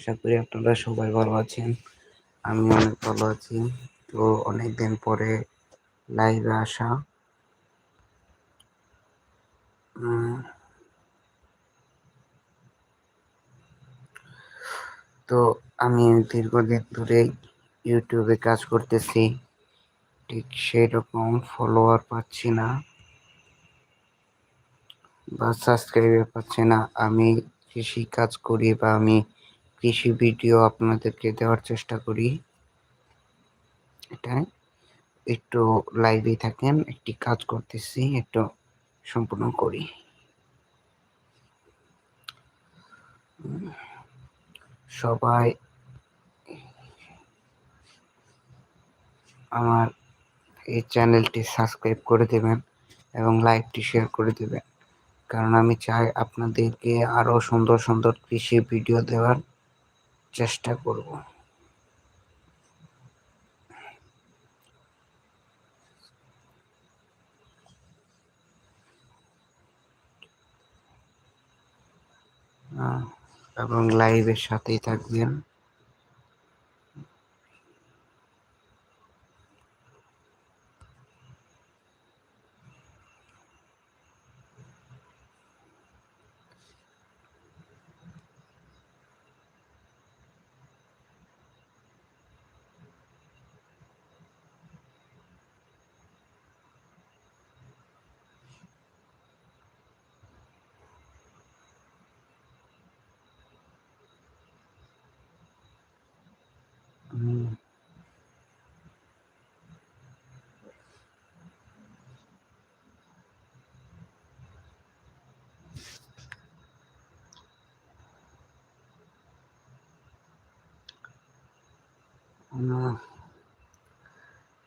আশা করি আপনারা সবাই ভালো আছেন। আমি অনেক ভালো আছি। তো অনেক দিন পরে লাইভে আসা। তো আমি দীর্ঘদিন ধরে ইউটিউবে কাজ করতেছি। ঠিক সেই রকম ফলোয়ার পাচ্ছি না বা সাবস্ক্রাইবার পাচ্ছি না। আমি কৃষি কাজ করি বা আমি কৃষি ভিডিও আপনাদেরকে দেওয়ার চেষ্টা করি। এটাই। একটু লাইভে থাকেন, একটি কাজ করতেছি, একটু সম্পূর্ণ করি। সবাই আমার এই চ্যানেলটি সাবস্ক্রাইব করে দেবেন এবং লাইকটি শেয়ার করে দেবেন। কারণ আমি চাই আপনাদেরকে আরও সুন্দর সুন্দর কৃষি ভিডিও দেওয়ার চেষ্টা করব। এবং লাইভের সাথেই থাকবেন।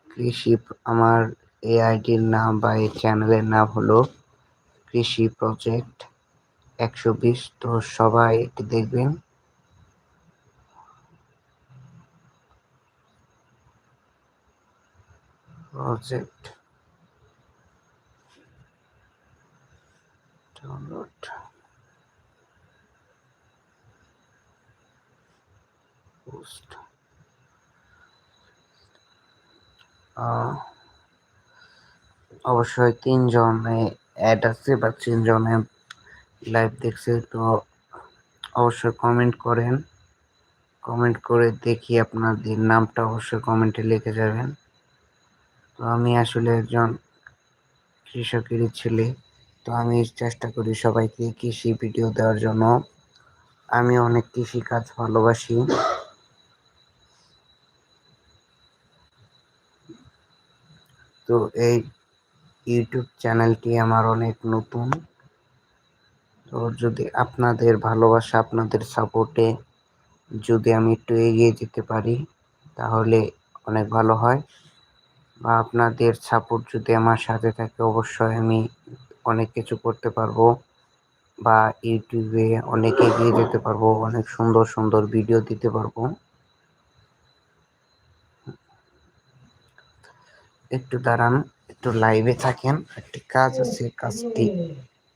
কৃষি আমার এই আইডির নাম বা এই চ্যানেলের নাম হলো কৃষি প্রজেক্ট একশো বিশ। তো সবাই এটি দেখবেন। Project download. পোস্ট। অবশ্যই তিনজনে অ্যাড আছে বা তিনজনে লাইভ দেখছে, তো অবশ্যই কমেন্ট করেন। কমেন্ট করে দেখি আপনাদের নামটা অবশ্যই কমেন্টে লিখে যাবেন। তো আমি আসলে একজন কৃষকেরই ছেলে, তো আমি চেষ্টা করি সবাইকে কৃষি ভিডিও দেওয়ার জন্য। আমি অনেক কৃষি কাজ ভালোবাসি। তো এই ইউটিউব চ্যানেলটি আমার অনেক নতুন। তো যদি আপনাদের ভালোবাসা, আপনাদের সাপোর্টে যদি আমি একটু এগিয়ে যেতে পারি, তাহলে অনেক ভালো হয়। বা আপনাদের সাপোর্ট যদি আমার সাথে থাকে, অবশ্যই আমি অনেক কিছু করতে পারব বা ইউটিউবে অনেক এগিয়ে যেতে পারব, অনেক সুন্দর সুন্দর ভিডিও দিতে পারব। একটু দাঁড়ান, একটু লাইভে থাকেন। একটি কাজ আছে কাজটি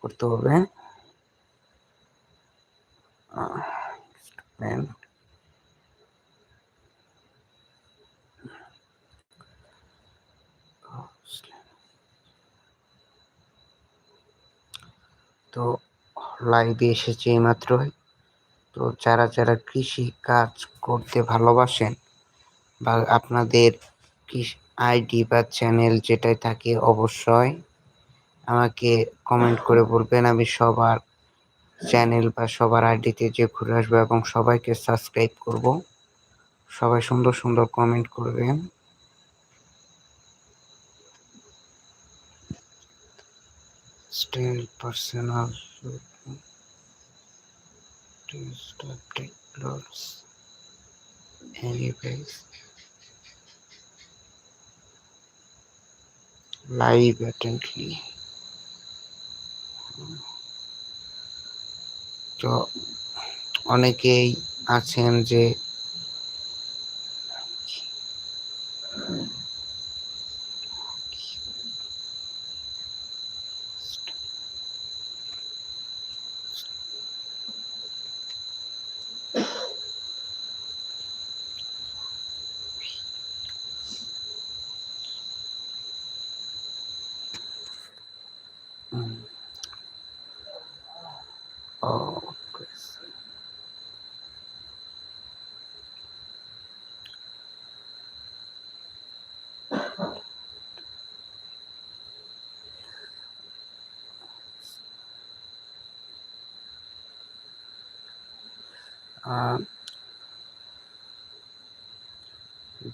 করতে হবে। তো লাইভে এসেছে এই মাত্রই। তো যারা যারা কৃষি কাজ করতে ভালোবাসেন বা আপনাদের কৃষি আইডি বা চ্যানেল যেটাই থাকে অবশ্যই আমাকে কমেন্ট করে বলবেন। আমি সবার চ্যানেল বা সবার আইডিতে যে ঘুরে আসব এবং সবাইকে সাবস্ক্রাইব করব। সবাই সুন্দর সুন্দর কমেন্ট করবেন। Still personal anyways. Live attentively তো অনেকেই আছেন যে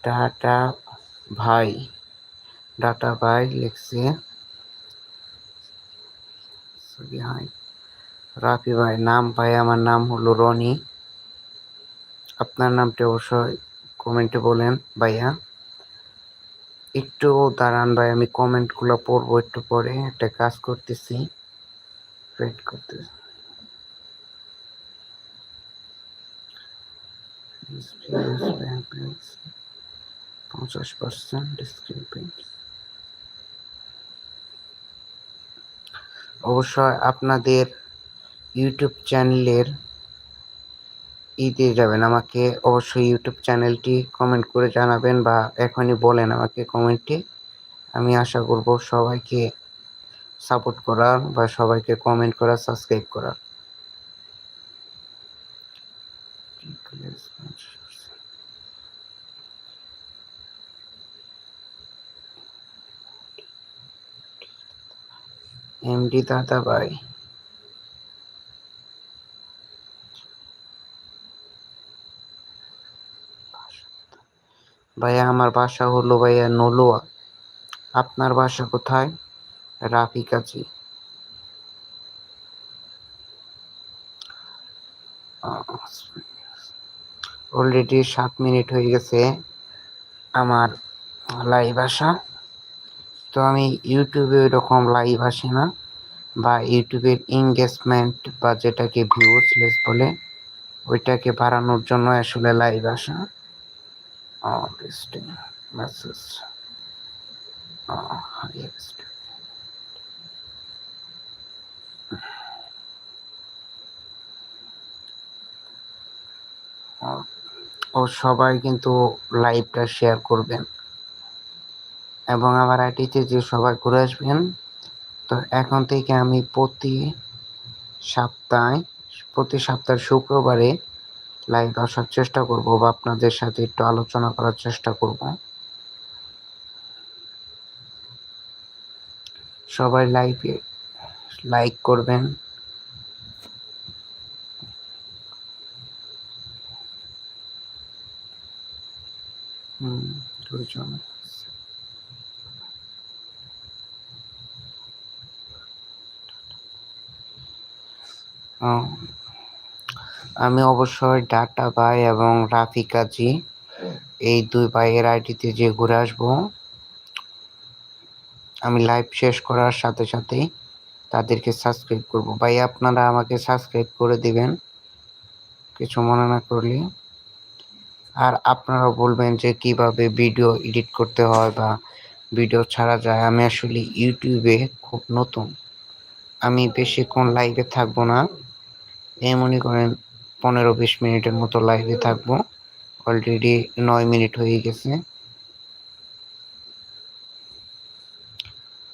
ডাটা ভাই ডাটা ভাই লিখছে। রাফি ভাই, নাম ভাই, আমার নাম হলো রনি। আপনার নামটি অবশ্যই কমেন্টে বলেন ভাইয়া। একটু দাঁড়ান ভাই, আমি কমেন্টগুলো পড়ব একটু পরে। একটা কাজ করতেছি। ওয়েট করতেছি। পঞ্চাশ পার্সেন্ট অবশ্যই আপনাদের ইউটিউব চ্যানেলের দিয়ে যাবেন। আমাকে অবশ্যই ইউটিউব চ্যানেলটি কমেন্ট করে জানাবেন বা এখনই বলেন আমাকে কমেন্টে আমি আশা করব সবাইকে সাপোর্ট করার বা সবাইকে কমেন্ট করা সাবস্ক্রাইব করার। এমডি দাদা ভাই। ভাইয়া, আমার বাসা হলো ভাইয়া নলুয়া। আপনার বাসা কোথায়? রাফি কাজী অলরেডি সাত মিনিট হয়ে গেছে আমার লাইভ আসা। তো আমি ইউটিউবে ওইরকম লাইভ আসি না বা ইউটিউবের এঙ্গেজমেন্ট বা যেটাকে ভিউজ লেস বলে, ওইটাকে বাড়ানোর জন্য আসলে লাইভ আসা। লিস্টিং মেসেজ ও সবাই কিন্তু লাইভটা শেয়ার করবেন। এবং আমার আইটিতে যে সবাই ঘুরে আসবেন, তো এখন থেকে আমি প্রতি সপ্তাহে, প্রতি সপ্তাহের শুক্রবারে লাইভ আসার চেষ্টা করব বা আপনাদের সাথে একটু আলোচনা করার চেষ্টা করব। সবাই লাইভে লাইক করবেন। হুম। আমি অবশ্যই ডাটা ভাই এবং রাফি কাজী এই দুই ভাইয়ের আইডিতে যে ঘুরে আসব। আমি লাইভ শেষ করার সাথে সাথেই তাদেরকে সাবস্ক্রাইব করব। ভাই, আপনারা আমাকে সাবস্ক্রাইব করে দিবেন। কিছু মনে না করলে। আর আপনারা বলবেন যে কীভাবে ভিডিও এডিট করতে হয় বা ভিডিও ছাড়া যায়। আমি আসলে ইউটিউবে খুব নতুন। আমি বেশিক্ষণ লাইভে থাকব না। এই মনে করেন পনেরো বিশ মিনিটের মতো লাইভে থাকব। অলরেডি নয় মিনিট হয়ে গেছে।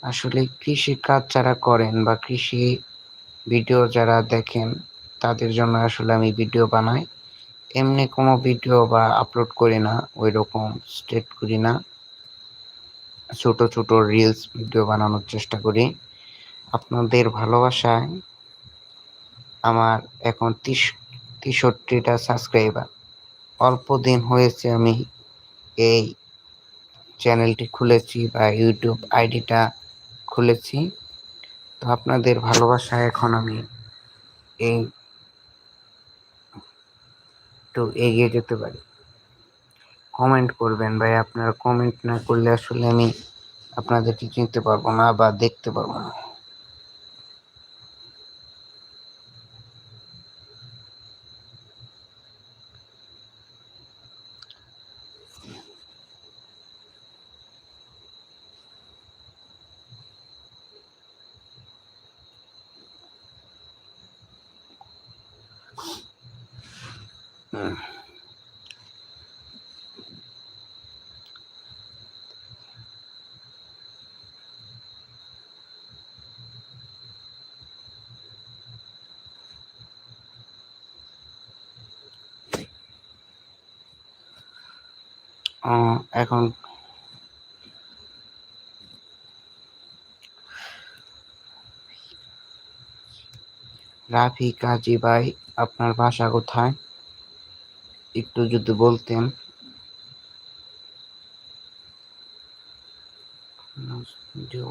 আসলে কৃষি কাজ যারা করেন বা কৃষি ভিডিও যারা দেখেন, তাদের জন্য আসলে আমি ভিডিও বানাই। এমনি কোনো ভিডিও বা আপলোড করি না ওই রকম স্টেট করি না। ছোট ছোট রিলস ভিডিও বানানোর চেষ্টা করি। আপনাদের ভালোবাসায় আমার এখন তেষট্টিটা সাবস্ক্রাইবার অল্প দিন হয়েছে আমি এই চ্যানেলটি খুলেছি বা ইউটিউব আইডিটা খুলেছি। তো আপনাদের ভালোবাসা এখন আমি এই একটু এগিয়ে যেতে পারি। কমেন্ট করবেন ভাই, আপনারা কমেন্ট না করলে আসলে আমি আপনাদেরকে চিনতে পারব না বা দেখতে পারব না। হ্যাঁ। এখন রাফি কাজী ভাই আপনার বাসা কোথায়? একটু যদি বলতেন। जो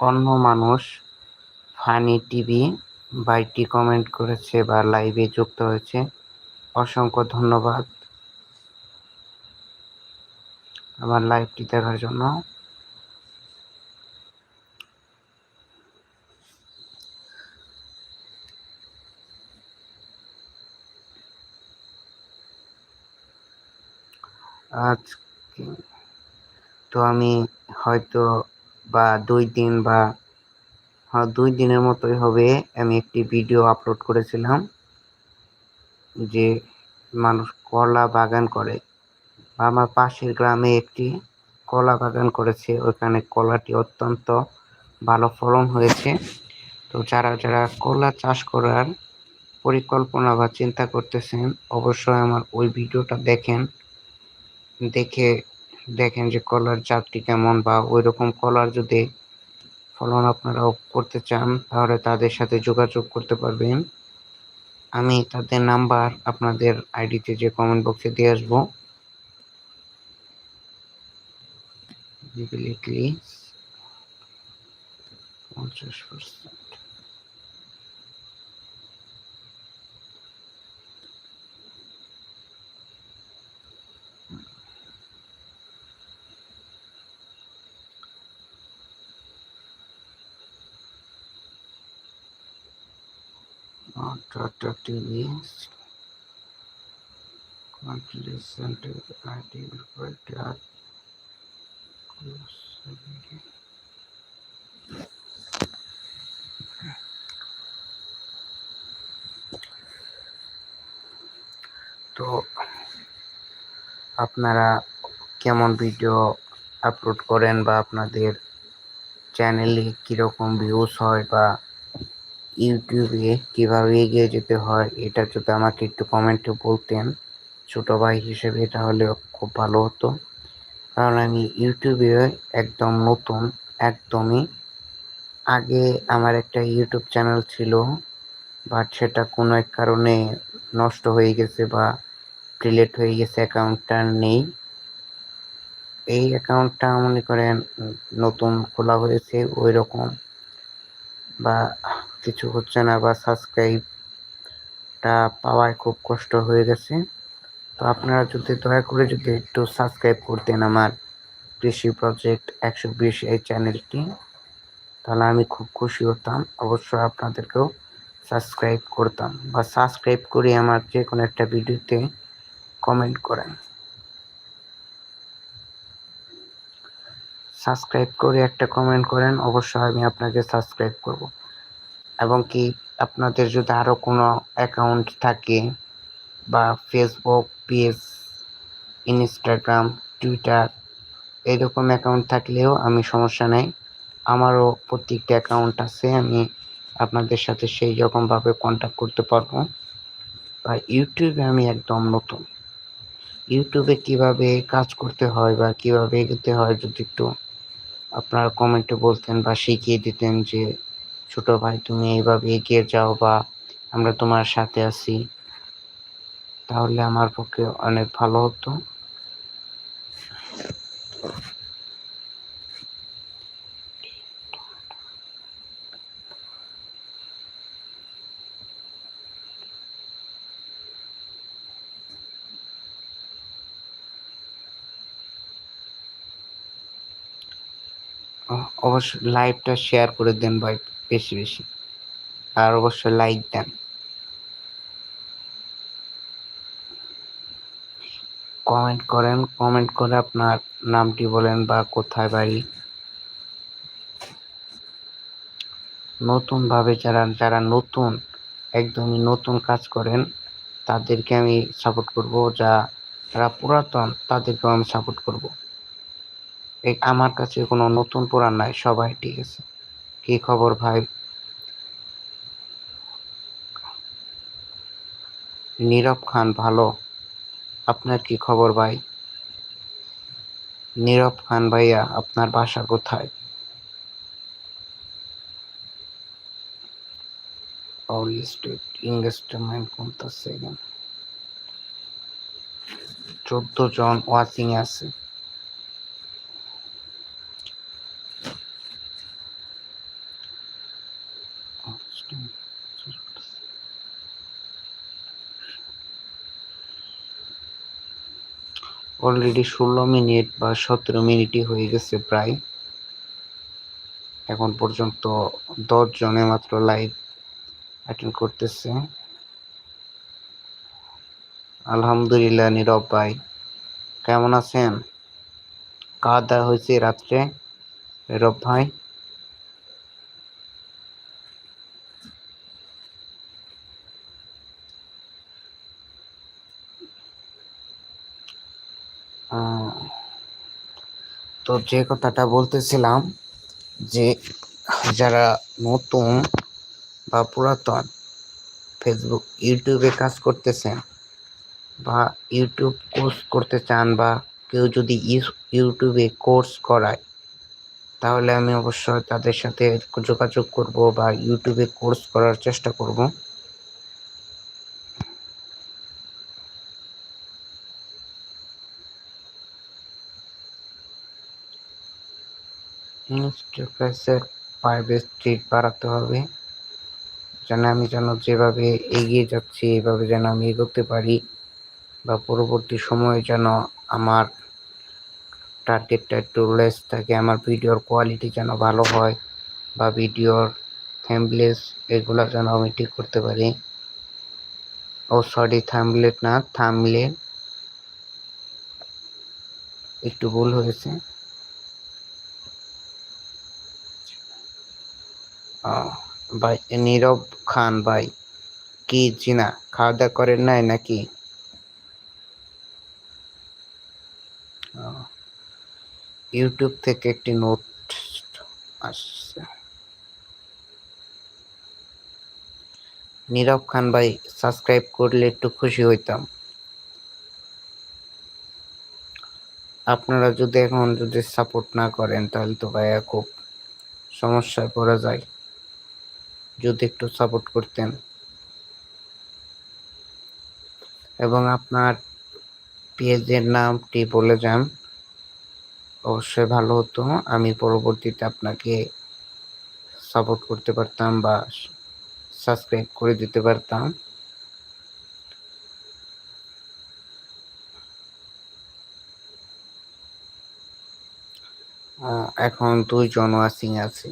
অন্য মানুষ, ফানি টিভি, বাইটি কমেন্ট করেছে বা লাইভে যুক্ত হয়েছে। অসংখ্য ধন্যবাদ আমার লাইভটি দেখার জন্য। আজকে তো আমি হয়তো বা দুই দিন বা হ্যাঁ দুই দিনের মতোই হবে। আমি একটি ভিডিও আপলোড করেছিলাম যে মানুষ কলা বাগান করে। আমার পাশের গ্রামে একটি কলা বাগান করেছে। ওখানে কলাটি অত্যন্ত ভালো ফলন হয়েছে। তো যারা যারা কলা চাষ করার পরিকল্পনা বা চিন্তা করতেছেন, অবশ্যই আমার ওই ভিডিওটা দেখেন। দেখে দেখেন যে কলার জাতটি কেমন বা ওই রকম কলার যদি ফলন আপনারাও করতে চান, তাহলে তাদের সাথে যোগাযোগ করতে পারবেন। আমি তাদের নাম্বার আপনাদের আইডিতে যে কমেন্ট বক্সে দিয়ে আসব। পঞ্চাশ percent Tata TV Country Center ID Required তো আপনারা কেমন ভিডিও আপলোড করেন বা আপনাদের চ্যানেলে কীরকম ভিউজ হয় বা ইউটিউবে কীভাবে এগিয়ে যেতে হয়, এটা যদি আমাকে একটু কমেন্টে বলতেন। ছোটো ভাই হিসেবে তাহলে খুব ভালো হতো। কারণ আমি ইউটিউবে একদম নতুন, একদমই আগে আমার একটা ইউটিউব চ্যানেল ছিল বাট সেটা কোনো এক কারণে নষ্ট হয়ে গেছে বা ডিলেট হয়ে গেছে অ্যাকাউন্টটা নেই। এই অ্যাকাউন্টটা মনে করেন নতুন খোলা হয়েছে ওই রকম বা কিছু হচ্ছে না বা সাবস্ক্রাইবটা পাওয়ায় খুব কষ্ট হয়ে গেছে। তো আপনারা যদি দয়া করে যদি একটু সাবস্ক্রাইব করতেন আমার কৃষি প্রজেক্ট একশো বিশ এই চ্যানেলটি তাহলে আমি খুব খুশি হতাম। অবশ্যই আপনাদেরকেও সাবস্ক্রাইব করতাম বা সাবস্ক্রাইব করে আমার যে কোনো একটা ভিডিওতে কমেন্ট করেন। সাবস্ক্রাইব করে একটা কমেন্ট করেন, অবশ্যই আমি আপনাকে সাবস্ক্রাইব করব। এবং কি আপনাদের যদি আরও কোনো অ্যাকাউন্ট থাকে বা ফেসবুক পেজ ইনস্টাগ্রাম টুইটার এরকম অ্যাকাউন্ট থাকলেও আমি সমস্যা নেই। আমারও প্রত্যেকটা অ্যাকাউন্ট আছে, আমি আপনাদের সাথে সেই রকমভাবে কন্ট্যাক্ট করতে পারব। বা ইউটিউবে আমি একদম নতুন। ইউটিউবে কীভাবে কাজ করতে হয় বা কীভাবে এগোতে হয় যদি একটু আপনারা কমেন্টে বলতেন বা শিখিয়ে দিতেন যে ছোট ভাই, তুমি এইভাবে এগিয়ে যাও বা আমরা তোমার সাথে আছি, তাহলে আমার পক্ষে অনেক ভালো হতো। অবশ্যই লাইভটা শেয়ার করে দেন ভাই। বেশি বেশি। আর অবশ্যই লাইক দেন। কমেন্ট করেন কমেন্ট করে আপনার নামটি বলেন বা কোথায় বাড়ি। নতুন ভাবে যারা যারা নতুন, একদমই নতুন কাজ করেন, তাদেরকে আমি সাপোর্ট করব। যা, যারা পুরাতন, তাদেরকেও আমি সাপোর্ট করব। এই আমার কাছে কোনো নতুন পুরান নাই, সবাই ঠিক আছে। কি খবর ভাই? নীরব খান ভালো। আপনার কি খবর ভাই? নীরব খান ভাইয়া, আপনার বাসা কোথায়? কমতেছে চোদ্দ জন ওয়াচিং আছে। অলরেডি ষোলো মিনিট বা সতেরো মিনিটই হয়ে গেছে প্রায়। এখন পর্যন্ত দশ জনে মাত্র লাইভ অ্যাটেন্ড করতেছে। আলহামদুলিল্লাহ নীরব ভাই, কেমন আছেন? খাওয়া দাওয়া হয়েছে রাত্রে? নীরব ভাই? তো যে কথাটা বলতেছিলাম যে যারা নতুন বা পুরাতন ফেসবুক ইউটিউবে কাজ করতেছেন বা ইউটিউব কোর্স করতে চান বা কেউ যদি ইউটিউবে কোর্স করায়, তাহলে আমি অবশ্যই তাদের সাথে যোগাযোগ করব বা ইউটিউবে কোর্স করার চেষ্টা করব। ইনস্টাপ্রেসের প্রাইভেট স্ট্রিট বাড়াতে হবে। যেন আমি যেন যেভাবে এগিয়ে যাচ্ছি এইভাবে যেন আমি এগোতে পারি বা পরবর্তী সময়ে যেন আমার টার্গেটটা একটু লেস থাকে, আমার ভিডিওর কোয়ালিটি যেন ভালো হয় বা ভিডিওর থ্যাম্বলেস এগুলো যেন আমি ঠিক করতে পারি। ও সরি থ্যাম্বলেট না থামলে একটু ভুল হয়েছে। ভাই, নীরব খান ভাই, কি চিনা খাওয়া দাওয়া করেন নাই নাকি? ইউটিউব থেকে একটি নোট আসছে। নীরব খান ভাই সাবস্ক্রাইব করলে একটু খুশি হইতাম। আপনারা যদি এখন যদি সাপোর্ট না করেন, তাহলে তো ভাইয়া খুব সমস্যায় পড়া যায়। যদি একটু সাপোর্ট করতেন। এবং আপনার পেজের নামটি বলে যান। অবশ্যই ভালো হতো। আমি পরবর্তীতে আপনাকে সাপোর্ট করতে পারতাম বা সাবস্ক্রাইব করে দিতে পারতাম। এখন দুইজন ওয়াচিং আছে।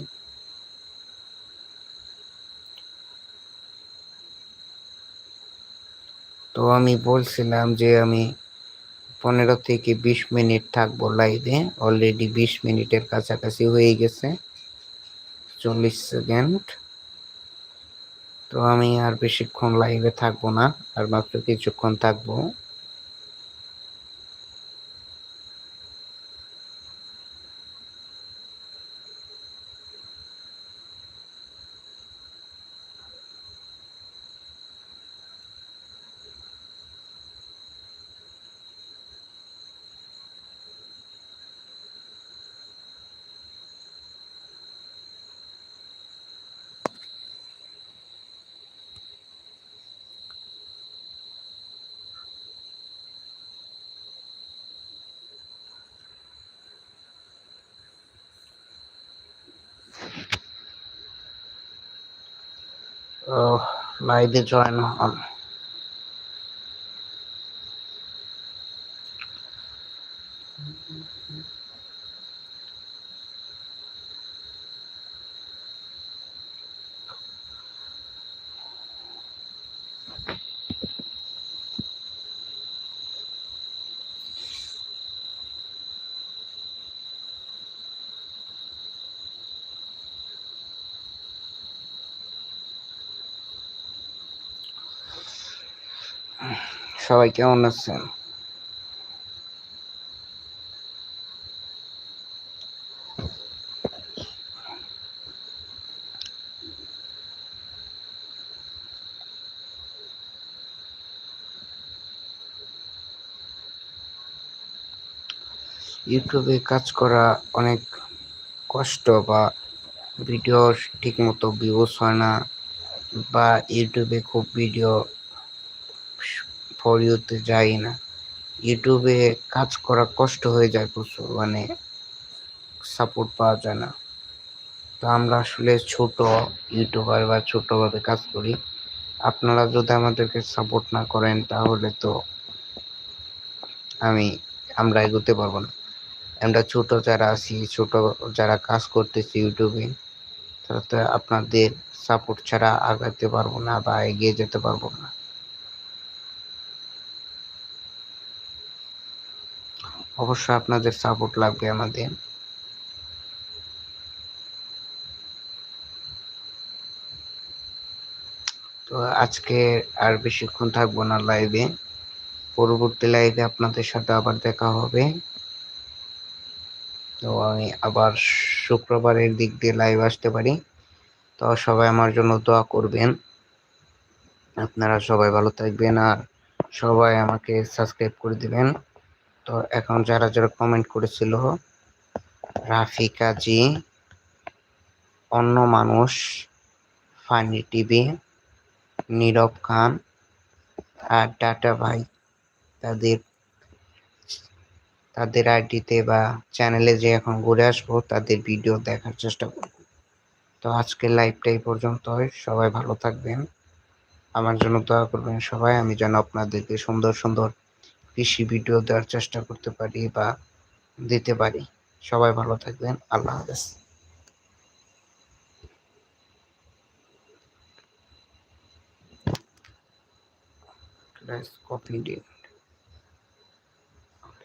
তো আমি বলছিলাম যে আমি পনেরো থেকে বিশ মিনিট থাকব লাইভে অলরেডি বিশ মিনিটের কাছাকাছি হয়ে গেছে। চল্লিশ সেকেন্ড তো আমি আর বেশিক্ষণ লাইভে থাকব না, আর মাত্র কিছুক্ষণ থাকব। Oh, maybe join on. সবাই কেমন আছেন? ইউটিউবে কাজ করা অনেক কষ্ট বা ভিডিও ঠিক মতো ভিউজ হয় না বা ইউটিউবে খুব ভিডিও ফর ইউতে যায় না। ইউটিউবে কাজ করা কষ্ট হয়ে যায় প্রচুর মানে সাপোর্ট পাওয়া যায় না। তো আমরা আসলে ছোট ইউটিউবার বা ছোটভাবে কাজ করি। আপনারা যদি আমাদেরকে সাপোর্ট না করেন, তাহলে তো আমি, আমরা এগোতে পারব না। আমরা ছোট যারা আছি, ছোট যারা কাজ করতেছি ইউটিউবে, তারা তো আপনাদের সাপোর্ট ছাড়া আগাতে পারব না বা এগিয়ে যেতে পারব না। অবশ্যই আপনাদের সাপোর্ট লাগবে আমাদের। তো আজকে আর বেশিক্ষণ থাকব না লাইভে পরবর্তী লাইভে আপনাদের সাথে আবার দেখা হবে। তো আমি আবার শুক্রবারের দিক দিয়ে লাইভ আসতে পারি। তো সবাই আমার জন্য দোয়া করবেন। আপনারা সবাই ভালো থাকবেন আর সবাই আমাকে সাবস্ক্রাইব করে দিবেন। তো এখন যারা যারা কমেন্ট করেছিল, রাফিকা জি, অন্য মানুষ, ফানি টিভি, নীরব খান আর ডাটা ভাই, তাদের তাদের আইডিতে বা চ্যানেলে যে এখন ঘুরে আসব, তাদের ভিডিও দেখার চেষ্টা করব। তো আজকের লাইভটা এই পর্যন্তই। সবাই ভালো থাকবেন। আমার জন্য দোয়া করবেন সবাই। আমি যেন আপনাদেরকে সুন্দর সুন্দর কৃষি ভিডিও দেওয়ার চেষ্টা করতে পারি বা দিতে পারি। সবাই ভালো থাকবেন। আল্লাহ হাফেজ। Copy copy